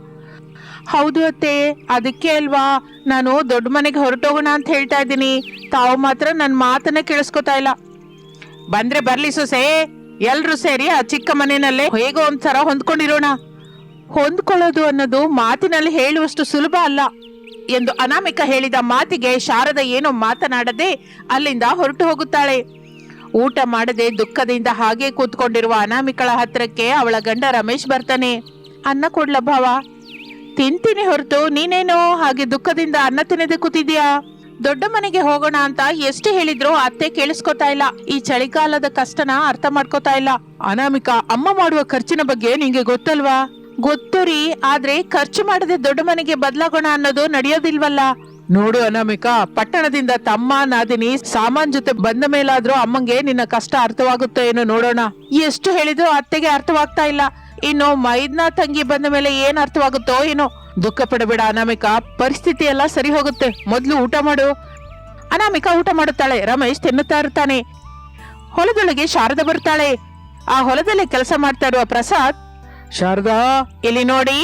ಹೌದು ಅತ್ತೆ, ಅದಕ್ಕೆ ಅಲ್ವಾ? ನಾನು ದೊಡ್ಡ ಮನೆಗೆ ಹೊರಟೋಗೋಣ ಅಂತ ಹೇಳ್ತಾ ಇದ್ದೀನಿ. ತಾವು ಮಾತ್ರ ನನ್ನ ಮಾತನ್ನ ಕೇಳಿಸ್ಕೊತಾ ಇಲ್ಲ. ಬಂದ್ರೆ ಬರ್ಲಿ ಸೊಸೆ, ಎಲ್ರು ಸೇರಿ ಆ ಚಿಕ್ಕ ಮನೆಯಲ್ಲೇ ಹೇಗೋ ಒಂಥರ ಹೊಂದ್ಕೊಂಡಿರೋಣ. ಹೊಂದ್ಕೊಳ್ಳೋದು ಅನ್ನೋದು ಮಾತಿನಲ್ಲಿ ಹೇಳುವಷ್ಟು ಸುಲಭ ಅಲ್ಲ. ಎಂದು ಅನಾಮಿಕ ಹೇಳಿದ ಮಾತಿಗೆ ಶಾರದ ಏನೋ ಮಾತನಾಡದೆ ಅಲ್ಲಿಂದ ಹೊರಟು ಹೋಗುತ್ತಾಳೆ. ಊಟ ಮಾಡದೆ ದುಃಖದಿಂದ ಹಾಗೆ ಕೂತ್ಕೊಂಡಿರುವ ಅನಾಮಿಕಳ ಹತ್ರಕ್ಕೆ ಅವಳ ಗಂಡ ರಮೇಶ್ ಬರ್ತಾನೆ. ಅನ್ನ ಕೊಡ್ಲ ಭಾವ. ತಿಂತೀನಿ ಹೊರತು, ನೀನೇನೋ ಹಾಗೆ ದುಃಖದಿಂದ ಅನ್ನ ತಿನ್ನದೆ ಕೂತಿದ್ಯಾ ದೊಡ್ಡ ಮನೆಗೆ ಹೋಗೋಣ ಅಂತ ಎಷ್ಟು ಹೇಳಿದ್ರು ಅತ್ತೆ ಕೇಳಿಸ್ಕೊತಾ ಇಲ್ಲ. ಈ ಚಳಿಗಾಲದ ಕಷ್ಟನ ಅರ್ಥ ಮಾಡ್ಕೋತಾ ಇಲ್ಲ. ಅನಾಮಿಕ, ಅಮ್ಮ ಮಾಡುವ ಖರ್ಚಿನ ಬಗ್ಗೆ ನಿಂಗೆ ಗೊತ್ತಲ್ವಾ? ಗೊತ್ತು ರೀ, ಆದ್ರೆ ಖರ್ಚು ಮಾಡದೆ ದೊಡ್ಡ ಮನೆಗೆ ಬದಲಾಗೋಣ ಅನ್ನೋದು ನಡೆಯೋದಿಲ್ವಲ್ಲ. ನೋಡು ಅನಾಮಿಕ ಪಟ್ಟಣದಿಂದ ತಮ್ಮ ನಾದಿನಿ ಸಾಮಾನ್ ಜೊತೆ ಬಂದ ಮೇಲಾದ್ರೂ ಅಮ್ಮಂಗೆ ನಿನ್ನ ಕಷ್ಟ ಅರ್ಥವಾಗುತ್ತೋ ಏನೋ ನೋಡೋಣ. ಎಷ್ಟು ಹೇಳಿದ್ರು ಅತ್ತೆಗೆ ಅರ್ಥವಾಗ್ತಾ ಇಲ್ಲ. ಇನ್ನು ಮೈದ್ನ ತಂಗಿ ಬಂದ ಮೇಲೆ ಏನ್ ಅರ್ಥವಾಗುತ್ತೋ ಏನೋ. ದುಃಖ ಪಡಬೇಡ ಅನಾಮಿಕ ಪರಿಸ್ಥಿತಿ ಎಲ್ಲ ಸರಿ ಹೋಗುತ್ತೆ. ಮೊದ್ಲು ಊಟ ಮಾಡು. ಅನಾಮಿಕ ಊಟ ಮಾಡುತ್ತಾಳೆ. ರಮೇಶ್ ತಿನ್ನುತ್ತಾ ಇರ್ತಾನೆ. ಹೊಲದೊಳಗೆ ಶಾರದ ಬರ್ತಾಳೆ. ಆ ಹೊಲದಲ್ಲಿ ಕೆಲಸ ಮಾಡ್ತಾ ಇರುವ ಪ್ರಸಾದ್ ಶಾರದಾ? ಇಲ್ಲಿ ನೋಡಿ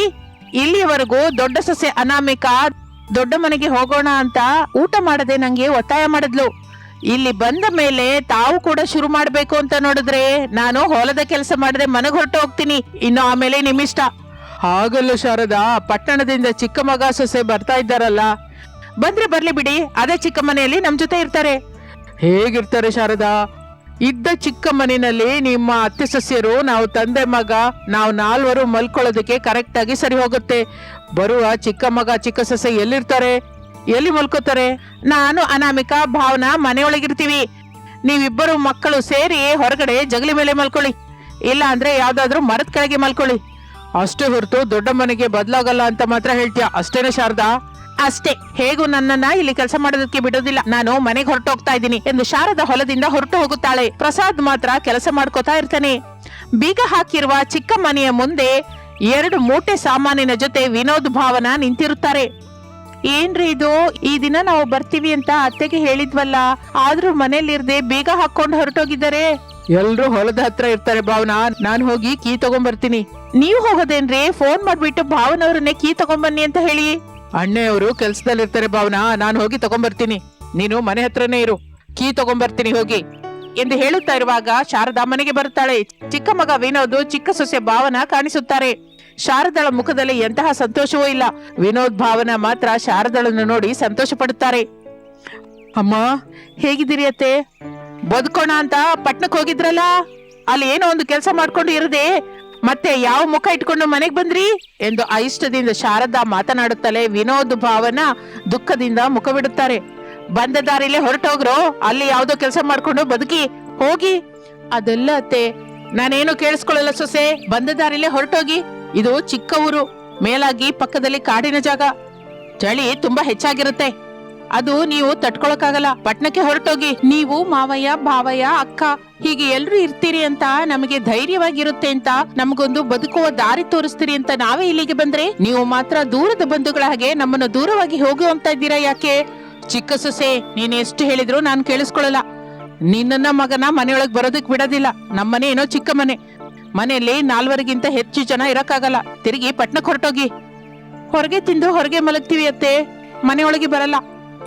ಇಲ್ಲಿವರೆಗೂ ದೊಡ್ಡ ಸೊಸೆ ಅನಾಮಿಕ ದೊಡ್ಡ ಮನೆಗೆ ಹೋಗೋಣ ಅಂತ ಊಟ ಮಾಡದೆ ನಂಗೆ ಒತ್ತಾಯ ಮಾಡಿದ್ಲು. ಇಲ್ಲಿ ಬಂದ ಮೇಲೆ ತಾವು ಕೂಡ ಶುರು ಮಾಡಬೇಕು ಅಂತ ನೋಡಿದ್ರೆ ನಾನು ಹೊಲದ ಕೆಲಸ ಮಾಡದೆ ಮನೆಗೆ ಹೊರಟು ಹೋಗ್ತೀನಿ. ಇನ್ನು ಆಮೇಲೆ ನಿಮ್ಮಿಷ್ಟ. ಹಾಗಲ್ಲ ಶಾರದಾ, ಪಟ್ಟಣದಿಂದ ಚಿಕ್ಕ ಮಗ ಸೊಸೆ ಬರ್ತಾ ಇದ್ದಾರಲ್ಲ. ಬಂದ್ರೆ ಬರ್ಲಿ ಬಿಡಿ, ಅದೇ ಚಿಕ್ಕ ಮನೆಯಲ್ಲಿ ನಮ್ ಜೊತೆ ಇರ್ತಾರೆ. ಹೇಗಿರ್ತಾರೆ ಶಾರದಾ? ಇದ್ದ ಚಿಕ್ಕ ಮನೆಯಲ್ಲಿ ನಿಮ್ಮ ಅತ್ತೆ ಸಸ್ಯರು, ನಾವು ತಂದೆ ಮಗ, ನಾವು ನಾಲ್ವರು ಮಲ್ಕೊಳ್ಳೋದಕ್ಕೆ ಕರೆಕ್ಟ್ ಆಗಿ ಸರಿ ಹೋಗುತ್ತೆ. ಬರುವ ಚಿಕ್ಕ ಮಗ ಚಿಕ್ಕ ಸೊಸೆ ಎಲ್ಲಿರ್ತಾರೆ? ಎಲ್ಲಿ ಮಲ್ಕೋತಾರೆ? ನಾನು ಅನಾಮಿಕ ಭಾವನಾ ಮನೆಯೊಳಗಿರ್ತೀವಿ. ನೀವಿಬ್ಬರು ಮಕ್ಕಳು ಸೇರಿ ಹೊರಗಡೆ ಜಗಲಿ ಮೇಲೆ ಮಲ್ಕೊಳ್ಳಿ. ಇಲ್ಲ ಅಂದ್ರೆ ಯಾವ್ದಾದ್ರು ಮರದ ಕೆಳಗೆ ಮಲ್ಕೊಳ್ಳಿ. ಅಷ್ಟೇ ಹೊರತು ದೊಡ್ಡ ಮನೆಗೆ ಬದಲಾಗಲ್ಲ ಅಂತ ಮಾತ್ರ ಹೇಳ್ತೀಯ. ಅಷ್ಟೇನೆ ಶಾರದಾ? ಅಷ್ಟೇ. ಹೇಗೂ ನನ್ನನ್ನ ಇಲ್ಲಿ ಕೆಲಸ ಮಾಡೋದಕ್ಕೆ ಬಿಡೋದಿಲ್ಲ. ನಾನು ಮನೆಗೆ ಹೊರಟು ಹೋಗ್ತಾ ಇದ್ದೀನಿ ಎಂದು ಶಾರದ ಹೊಲದಿಂದ ಹೊರಟು ಹೋಗುತ್ತಾಳೆ. ಪ್ರಸಾದ್ ಮಾತ್ರ ಕೆಲಸ ಮಾಡ್ಕೋತಾ ಇರ್ತಾನೆ. ಬೀಗ ಹಾಕಿರುವ ಚಿಕ್ಕ ಮನೆಯ ಮುಂದೆ ಎರಡು ಮೂಟೆ ಸಾಮಾನಿನ ಜೊತೆ ವಿನೋದ್ ಭಾವನ ನಿಂತಿರುತ್ತಾರೆ. ಏನ್ರಿ ಇದು? ಈ ದಿನ ನಾವು ಬರ್ತೀವಿ ಅಂತ ಅತ್ತೆಗೆ ಹೇಳಿದ್ವಲ್ಲ ಆದ್ರೂ ಮನೇಲಿರ್ದೆ ಬೇಗ ಹಾಕೊಂಡು ಹೊರಟೋಗಿದ್ದಾರೆ. ಎಲ್ರು ಹೊಲದ ಹತ್ರ ಇರ್ತಾರೆ ಭಾವನಾ ನಾನು ಹೋಗಿ ಕೀ ತಗೊಂಡ್ಬರ್ತೀನಿ ನೀವು ಹೋಗೋದೇನ್ರಿ? ಫೋನ್ ಮಾಡ್ಬಿಟ್ಟು ಭಾವನವ್ರನ್ನೇ ಕೀ ತಗೊಂಬನ್ನಿ ಅಂತ ಹೇಳಿ. ಅಣ್ಣೆಯವರು ಕೆಲ್ಸದಲ್ಲಿರ್ತಾರೆ ಭಾವನಾ ನಾನು ಹೋಗಿ ತಗೊಂಡ್ಬರ್ತೀನಿ ನೀನು ಮನೆ ಹತ್ರನೇ ಇರು. ಕೀ ತಗೊಂಡ್ಬರ್ತೀನಿ ಹೋಗಿ. ಎಂದು ಹೇಳುತ್ತಾ ಇರುವಾಗ ಶಾರದಾ ಮನೆಗೆ ಬರುತ್ತಾಳೆ. ಚಿಕ್ಕ ಮಗ ವಿನೋದ್ ಚಿಕ್ಕ ಸೊಸೆ ಭಾವನ ಕಾಣಿಸುತ್ತಾರೆ. ಶಾರದಳ ಮುಖದಲ್ಲಿ ಎಂತಹ ಸಂತೋಷವೂ ಇಲ್ಲ. ವಿನೋದ್ ಭಾವನ ಮಾತ್ರ ಶಾರದಳನ್ನು ನೋಡಿ ಸಂತೋಷ ಪಡುತ್ತಾರೆ ಅಮ್ಮ, ಹೇಗಿದ್ದೀರಿ ಅತ್ತೆ? ಬದುಕೋಣ ಅಂತ ಪಟ್ನಕ್ ಹೋಗಿದ್ರಲ್ಲ? ಅಲ್ಲಿ ಏನೋ ಒಂದು ಕೆಲಸ ಮಾಡ್ಕೊಂಡು ಇರದೆ. ಮತ್ತೆ ಯಾವ ಮುಖ ಇಟ್ಕೊಂಡು ಮನೆಗೆ ಬಂದ್ರಿ? ಎಂದು ಐಷ್ಟದಿಂದ ಶಾರದಾ ಮಾತನಾಡುತ್ತಲೇ ವಿನೋದ್ ಭಾವನ ದುಃಖದಿಂದ ಮುಖ ಬಿಡುತ್ತಾರೆ ಬಂದ ದಾರಿಲೇ ಹೊರಟೋಗ್ರು? ಅಲ್ಲಿ ಯಾವ್ದೋ ಕೆಲಸ ಮಾಡ್ಕೊಂಡು ಬದುಕಿ ಹೋಗಿ? ಅದೆಲ್ಲ ಅತ್ತೆ, ನಾನೇನು ಕೇಳಿಸ್ಕೊಳ್ಳಲ್ಲ ಸೊಸೆ. ಬಂದ ದಾರಿಲೇ ಹೊರಟೋಗಿ. ಇದು ಚಿಕ್ಕ ಊರು, ಮೇಲಾಗಿ ಪಕ್ಕದಲ್ಲಿ ಕಾಡಿನ ಜಾಗ. ಚಳಿ ತುಂಬಾ ಹೆಚ್ಚಾಗಿರುತ್ತೆ. ಅದು ನೀವು ತಟ್ಕೊಳಕ್ಕಾಗಲ್ಲ. ಪಟ್ನಕ್ಕೆ ಹೊರಟೋಗಿ. ನೀವು ಮಾವಯ್ಯ, ಭಾವಯ್ಯ, ಅಕ್ಕ, ಹೀಗೆ ಎಲ್ರು ಇರ್ತೀರಿ ಅಂತ ನಮಗೆ ಧೈರ್ಯವಾಗಿರುತ್ತೆ ಅಂತ ನಮಗೊಂದು ಬದುಕುವ ದಾರಿ ತೋರಿಸ್ತೀರಿ ಅಂತ ನಾವೇ ಇಲ್ಲಿಗೆ ಬಂದ್ರೆ? ನೀವು ಮಾತ್ರ ದೂರದ ಬಂಧುಗಳ ಹಾಗೆ ನಮ್ಮನ್ನು ದೂರವಾಗಿ ಹೋಗುವಂತ ಇದ್ದೀರಾ ಯಾಕೆ? ಚಿಕ್ಕ ಸೊಸೆ, ನೀನ್ ಎಷ್ಟು ಹೇಳಿದ್ರು ನಾನು ಕೇಳಿಸ್ಕೊಳ್ಳಲ್ಲ. ನಿನ್ನ ಮಗನ ಮನೆಯೊಳಗ್ ಬರೋದಕ್ ಬಿಡೋದಿಲ್ಲ. ನಮ್ಮನೆ ಏನೋ ಚಿಕ್ಕ ಮನೆ. ಮನೆಯಲ್ಲಿ ನಾಲ್ವರಿಗಿಂತ ಹೆಚ್ಚು ಜನ ಇರಕ್ಕಾಗಲ್ಲ. ತಿರುಗಿ ಪಟ್ನಕ್ ಹೊರಟೋಗಿ ಹೊರಗೆ ತಿಂದು ಹೊರಗೆ ಮಲಗ್ತೀವಿ ಅತ್ತೆ. ಮನೆಯೊಳಗೆ ಬರಲ್ಲ.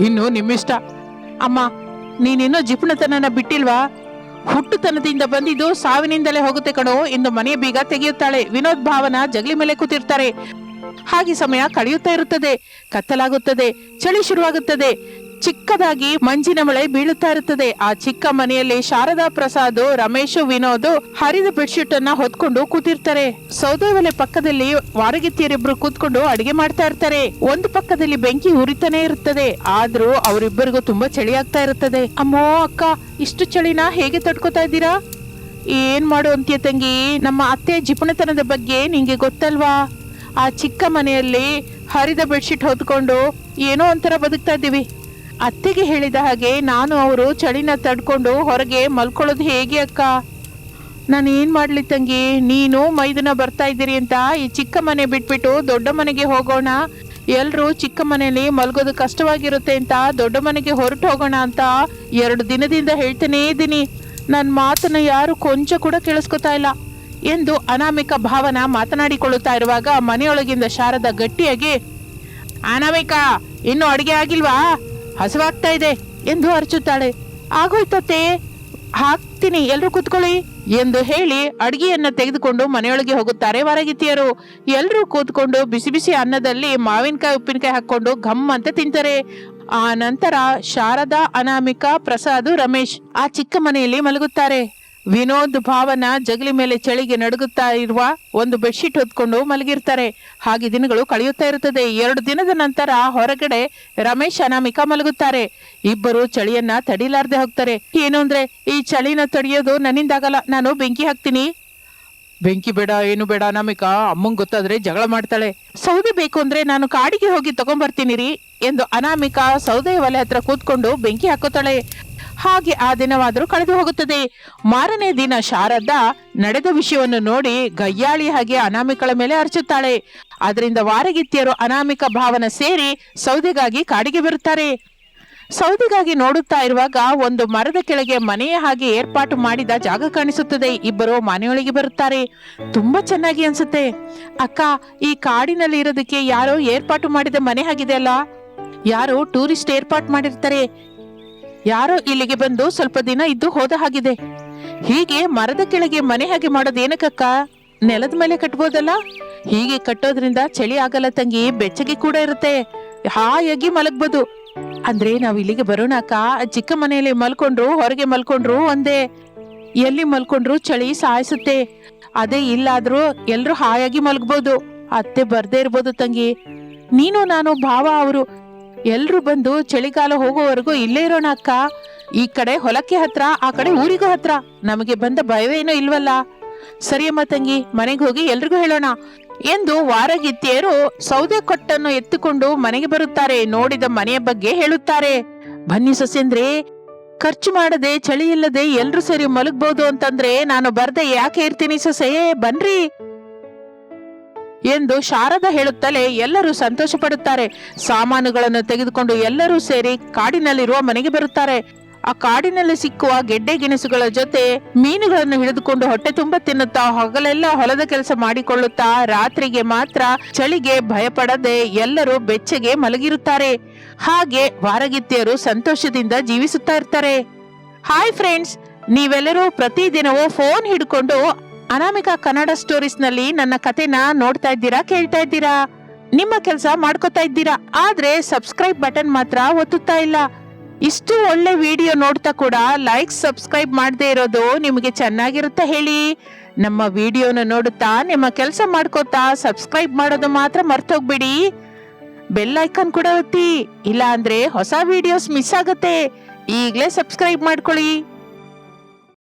ಇನ್ನು ನಿಮ್ಮಿಷ್ಟ. ಅಮ್ಮ, ನೀನಿನ್ನೂ ಜಿಪುಣತನನ ಬಿಟ್ಟಿಲ್ವಾ? ಹುಟ್ಟುತನದಿಂದ ಬಂದಿದ್ದು ಸಾವಿನಿಂದಲೇ ಹೋಗುತ್ತೆ ಕಣೋ. ಎಂದು ಮನೆಯ ಬೀಗ ತೆಗೆಯುತ್ತಾಳೆ. ವಿನೋದ್ ಭಾವನ ಜಗಲಿ ಮೇಲೆ ಕೂತಿರ್ತಾರೆ. ಹಾಗೆ ಸಮಯ ಕಳೆಯುತ್ತಾ ಇರುತ್ತದೆ. ಕತ್ತಲಾಗುತ್ತದೆ, ಚಳಿ ಶುರುವಾಗುತ್ತದೆ. ಚಿಕ್ಕದಾಗಿ ಮಂಜಿನ ಮಳೆ ಬೀಳುತ್ತಾ ಇರುತ್ತದೆ. ಆ ಚಿಕ್ಕ ಮನೆಯಲ್ಲಿ ಶಾರದಾ ಪ್ರಸಾದ್, ರಮೇಶ್, ವಿನೋದ್ ಹರಿದ ಬೆಡ್ಶೀಟ್ ಅನ್ನ ಹೊತ್ಕೊಂಡು ಕೂತಿರ್ತಾರೆ. ಸೌದೆ ಒಲೆ ಪಕ್ಕದಲ್ಲಿ ವಾರಗಿತ್ತಿಯರಿಬ್ರು ಕೂತ್ಕೊಂಡು ಅಡಿಗೆ ಮಾಡ್ತಾ ಇರ್ತಾರೆ. ಒಂದು ಪಕ್ಕದಲ್ಲಿ ಬೆಂಕಿ ಉರಿತಾನೆ ಇರುತ್ತದೆ. ಆದ್ರೂ ಅವರಿಬ್ಬರಿಗೂ ತುಂಬಾ ಚಳಿ ಆಗ್ತಾ ಇರುತ್ತದೆ. ಅಮ್ಮೋ ಅಕ್ಕ, ಇಷ್ಟು ಚಳಿನ ಹೇಗೆ ತಡ್ಕೋತಾ ಇದ್ದೀರಾ? ಏನ್ ಮಾಡು ಅಂತೀಯ ತಂಗಿ, ನಮ್ಮ ಅತ್ತೆ ಜಿಪುಣತನದ ಬಗ್ಗೆ ನಿಂಗೆ ಗೊತ್ತಲ್ವಾ? ಆ ಚಿಕ್ಕ ಮನೆಯಲ್ಲಿ ಹರಿದ ಬೆಡ್ಶೀಟ್ ಹೊತ್ಕೊಂಡು ಏನೋ ಒಂಥರ ಬದುಕ್ತಾ ಇದ್ದೀವಿ. ಅತ್ತೆಗೆ ಹೇಳಿದ ಹಾಗೆ ನಾನು ಅವರು ಚಳಿನ ತಡ್ಕೊಂಡು ಹೊರಗೆ ಮಲ್ಕೊಳ್ಳೋದು ಹೇಗೆ ಅಕ್ಕ? ನಾನು ಏನು ಮಾಡಲಿ ತಂಗಿ, ನೀನು ಮೈದನ ಬರ್ತಾ ಇದ್ದೀರಿ ಅಂತ ಈ ಚಿಕ್ಕ ಮನೆ ಬಿಟ್ಬಿಟ್ಟು ದೊಡ್ಡ ಮನೆಗೆ ಹೋಗೋಣ. ಎಲ್ಲರೂ ಚಿಕ್ಕ ಮನೆಯಲ್ಲಿ ಮಲ್ಗೋದು ಕಷ್ಟವಾಗಿರುತ್ತೆ ಅಂತ ದೊಡ್ಡ ಮನೆಗೆ ಹೊರಟು ಹೋಗೋಣ ಅಂತ ಎರಡು ದಿನದಿಂದ ಹೇಳ್ತಾನೇ ಇದ್ದೀನಿ. ನನ್ನ ಮಾತನ್ನು ಯಾರು ಕೊಂಚ ಕೂಡ ಕೇಳಿಸ್ಕೊತಾ ಇಲ್ಲ. ಎಂದು ಅನಾಮಿಕ ಭಾವನ ಮಾತನಾಡಿಕೊಳ್ಳುತ್ತಾ ಇರುವಾಗ ಮನೆಯೊಳಗಿಂದ ಶಾರದ ಗಟ್ಟಿಯಾಗಿ, ಅನಾಮಿಕ, ಇನ್ನು ಅಡುಗೆ ಆಗಿಲ್ವಾ? ಹಸುವಾಗ್ತಾ ಇದೆ, ಎಂದು ಅರಚುತ್ತಾಳೆ. ಆಗೋಯ್ತತ್ತೆ ಹಾಕ್ತೀನಿ ಎಲ್ಲರೂ ಕೂತ್ಕೊಳ್ಳಿ, ಎಂದು ಹೇಳಿ ಅಡಿಗೆಯನ್ನ ತೆಗೆದುಕೊಂಡು ಮನೆಯೊಳಗೆ ಹೋಗುತ್ತಾರೆ ವರಗಿತಿಯರು. ಎಲ್ಲರೂ ಕೂತ್ಕೊಂಡು ಬಿಸಿ ಬಿಸಿ ಅನ್ನದಲ್ಲಿ ಮಾವಿನಕಾಯಿ, ಉಪ್ಪಿನಕಾಯಿ ಹಾಕೊಂಡು ಘಮ್ ಅಂತ ತಿಂತಾರೆ. ಆ ನಂತರ ಶಾರದಾ ಅನಾಮಿಕಾ ಪ್ರಸಾದ್ ರಮೇಶ್ ಆ ಚಿಕ್ಕ ಮನೆಯಲ್ಲಿ ಮಲಗುತ್ತಾರೆ. ವಿನೋದ್ ಭಾವನ ಜಗಲಿ ಮೇಲೆ ಚಳಿಗೆ ನಡುಗುತ್ತಾ ಇರುವ ಒಂದು ಬೆಡ್ಶೀಟ್ ಹೊತ್ಕೊಂಡು ಮಲಗಿರ್ತಾರೆ. ಹಾಗೆ ದಿನಗಳು ಕಳೆಯುತ್ತಾ ಇರುತ್ತದೆ. ಎರಡು ದಿನದ ನಂತರ ಹೊರಗಡೆ ರಮೇಶ್ ಅನಾಮಿಕಾ ಮಲಗುತ್ತಾರೆ. ಇಬ್ಬರು ಚಳಿಯನ್ನ ತಡಿಲಾರ್ದೆ ಹೋಗ್ತಾರೆ. ಏನು ಅಂದ್ರೆ, ಈ ಚಳಿನ ತಡೆಯೋದು ನನ್ನಿಂದಾಗಲ್ಲ. ನಾನು ಬೆಂಕಿ ಹಾಕ್ತೀನಿ. ಬೆಂಕಿ ಬೇಡ, ಏನು ಬೇಡ ಅನಾಮಿಕಾ. ಅಮ್ಮಂಗ್ ಗೊತ್ತಾದ್ರೆ ಜಗಳ ಮಾಡ್ತಾಳೆ. ಸೌದೆ ಬೇಕು ಅಂದ್ರೆ ನಾನು ಕಾಡಿಗೆ ಹೋಗಿ ತಗೊಂಬರ್ತೀನಿ ರೀ ಎಂದು ಅನಾಮಿಕಾ ಸೌದೆ ಒಲೆ ಹತ್ರ ಕೂತ್ಕೊಂಡು ಬೆಂಕಿ ಹಾಕೋತಾಳೆ. ಹಾಗೆ ಆ ದಿನವಾದರೂ ಕಳೆದು ಹೋಗುತ್ತದೆ. ಮಾರನೇ ದಿನ ಶಾರದಾ ನಡೆದ ವಿಷಯವನ್ನು ನೋಡಿ ಗಯ್ಯಾಳಿ ಹಾಗೆ ಅನಾಮಿಕಳ ಮೇಲೆ ಅರಚುತ್ತಾಳೆ. ಅದರಿಂದ ವಾರಗಿತ್ತಿಯರು ಅನಾಮಿಕ ಭಾವನ ಸೇರಿ ಸೌದೆಗಾಗಿ ಕಾಡಿಗೆ ಬರುತ್ತಾರೆ. ಸೌದೆಗಾಗಿ ನೋಡುತ್ತಾ ಇರುವಾಗ ಒಂದು ಮರದ ಕೆಳಗೆ ಮನೆಯ ಹಾಗೆ ಏರ್ಪಾಟು ಮಾಡಿದ ಜಾಗ ಕಾಣಿಸುತ್ತದೆ. ಇಬ್ಬರು ಮನೆಯೊಳಗೆ ಬರುತ್ತಾರೆ. ತುಂಬಾ ಚೆನ್ನಾಗಿ ಅನ್ಸುತ್ತೆ. ಅಕ್ಕ, ಈ ಕಾಡಿನಲ್ಲಿ ಇರೋದಕ್ಕೆ ಯಾರೋ ಏರ್ಪಾಟು ಮಾಡಿದ ಮನೆ ಆಗಿದೆ ಅಲ್ಲ ಯಾರೋ ಟೂರಿಸ್ಟ್ ಏರ್ಪಾಟ್ ಮಾಡಿರ್ತಾರೆ. ಯಾರೋ ಇಲ್ಲಿಗೆ ಬಂದು ಸ್ವಲ್ಪ ದಿನ ಇದ್ದು ಹೋದ ಹಾಗಿದೆ. ಹೀಗೆ ಮರದ ಕೆಳಗೆ ಮನೆ ಹಾಗೆ ಮಾಡೋದೇನಕ್ಕಕ್ಕ ನೆಲದ ಮೇಲೆ ಕಟ್ಬೋದಲ್ಲ? ಹೀಗೆ ಕಟ್ಟೋದ್ರಿಂದ ಚಳಿ ಆಗಲ್ಲ ತಂಗಿ, ಬೆಚ್ಚಗೆ ಕೂಡ ಇರುತ್ತೆ. ಹಾಯಾಗಿ ಮಲಗ್ಬೋದು. ಅಂದ್ರೆ ನಾವ್ ಇಲ್ಲಿಗೆ ಬರೋಣ ಚಿಕ್ಕ ಮನೆಯಲ್ಲಿ ಮಲ್ಕೊಂಡ್ರು, ಹೊರಗೆ ಮಲ್ಕೊಂಡ್ರು ಒಂದೇ. ಎಲ್ಲಿ ಮಲ್ಕೊಂಡ್ರು ಚಳಿ ಸಾಯಿಸುತ್ತೆ. ಅದೇ ಇಲ್ಲಾದ್ರೂ ಎಲ್ರು ಹಾಯಾಗಿ ಮಲಗ್ಬೋದು. ಅತ್ತೆ ಬರ್ದೇ ಇರ್ಬೋದು ತಂಗಿ. ನೀನು, ನಾನು, ಭಾವ, ಅವರು ಎಲ್ರು ಬಂದು ಚಳಿಗಾಲ ಹೋಗೋವರೆಗೂ ಇಲ್ಲೇ ಇರೋಣ ಅಕ್ಕ. ಈ ಕಡೆ ಹೊಲಕ್ಕೆ ಹತ್ರ, ಆ ಕಡೆ ಊರಿಗೂ ಹತ್ರ. ನಮಗೆ ಬಂದ ಭಯವೇನೋ ಇಲ್ವಲ್ಲ? ಸರಿಯಮ್ಮ ತಂಗಿ, ಮನೆಗೆ ಹೋಗಿ ಎಲ್ರಿಗೂ ಹೇಳೋಣ. ಎಂದು ವಾರಗಿತ್ತಿಯರು ಸೌದೆ ಕೊಟ್ಟನ್ನು ಎತ್ತುಕೊಂಡು ಮನೆಗೆ ಬರುತ್ತಾರೆ. ನೋಡಿದ ಮನೆಯ ಬಗ್ಗೆ ಹೇಳುತ್ತಾರೆ. ಬನ್ನಿ ಸೊಸೆಂದ್ರೆ ಖರ್ಚು ಮಾಡದೆ, ಚಳಿ ಇಲ್ಲದೆ ಎಲ್ರು ಸೇರಿ ಮಲಗ್ಬೋದು ಅಂತಂದ್ರೆ ನಾನು ಬರ್ದೆ ಯಾಕೆ ಇರ್ತೀನಿ ಸೊಸೆಯೇ? ಬನ್ರಿ. ಎಂದು ಶಾರದ ಹೇಳುತ್ತಲೇ ಎಲ್ಲರೂ ಸಂತೋಷ ಪಡುತ್ತಾರೆ ಸಾಮಾನುಗಳನ್ನು ತೆಗೆದುಕೊಂಡು ಎಲ್ಲರೂ ಸೇರಿ ಕಾಡಿನಲ್ಲಿರುವ ಮನೆಗೆ ಬರುತ್ತಾರೆ. ಆ ಕಾಡಿನಲ್ಲಿ ಸಿಕ್ಕುವ ಗೆಡ್ಡೆ ಗೆಣಸುಗಳ ಜೊತೆ ಮೀನುಗಳನ್ನು ಹಿಡಿದುಕೊಂಡು ಹೊಟ್ಟೆ ತುಂಬ ತಿನ್ನುತ್ತಾ ಹಗಲೆಲ್ಲ ಹೊಲದ ಕೆಲಸ ಮಾಡಿಕೊಳ್ಳುತ್ತಾ ರಾತ್ರಿಗೆ ಮಾತ್ರ ಚಳಿಗೆ ಭಯಪಡದೆ ಎಲ್ಲರೂ ಬೆಚ್ಚಗೆ ಮಲಗಿರುತ್ತಾರೆ. ಹಾಗೆ ವಾರಗಿತ್ತಿಯರು ಸಂತೋಷದಿಂದ ಜೀವಿಸುತ್ತಾ ಇರ್ತಾರೆ. ಹಾಯ್ ಫ್ರೆಂಡ್ಸ್, ನೀವೆಲ್ಲರೂ ಪ್ರತಿದಿನವೂ ಫೋನ್ ಹಿಡ್ಕೊಂಡು ಅನಾಮಿಕಾ ಕನ್ನಡ ಸ್ಟೋರೀಸ್ನಲ್ಲಿ ನನ್ನ ಕಥೆನ ನೋಡ್ತಾ ಇದ್ದೀರಾ, ಕೇಳ್ತಾ ಇದ್ದೀರಾ? ನಿಮ್ಮ ಕೆಲಸ ಮಾಡ್ಕೋತಾ ಇದ್ದೀರಾ? ಆದ್ರೆ ಸಬ್ಸ್ಕ್ರೈಬ್ ಬಟನ್ ಮಾತ್ರ ಒತ್ತುತ್ತಾ ಇಲ್ಲ. ಇಷ್ಟು ಒಳ್ಳೆ ವಿಡಿಯೋ ನೋಡ್ತಾ ಕೂಡ ಲೈಕ್, ಸಬ್ಸ್ಕ್ರೈಬ್ ಮಾಡದೇ ಇರೋದು ನಿಮಗೆ ಚೆನ್ನಾಗಿರುತ್ತೆ ಹೇಳಿ. ನಮ್ಮ ವಿಡಿಯೋನ ನೋಡುತ್ತಾ, ನಿಮ್ಮ ಕೆಲಸ ಮಾಡ್ಕೋತಾ, ಸಬ್ಸ್ಕ್ರೈಬ್ ಮಾಡೋದು ಮಾತ್ರ ಮರ್ತೋಗ್ಬಿಡಿ. ಬೆಲ್ ಐಕಾನ್ ಕೂಡ ಒತ್ತಿ. ಇಲ್ಲ ಅಂದ್ರೆ ಹೊಸ ವಿಡಿಯೋಸ್ ಮಿಸ್ ಆಗುತ್ತೆ. ಈಗಲೇ ಸಬ್ಸ್ಕ್ರೈಬ್ ಮಾಡ್ಕೊಳ್ಳಿ.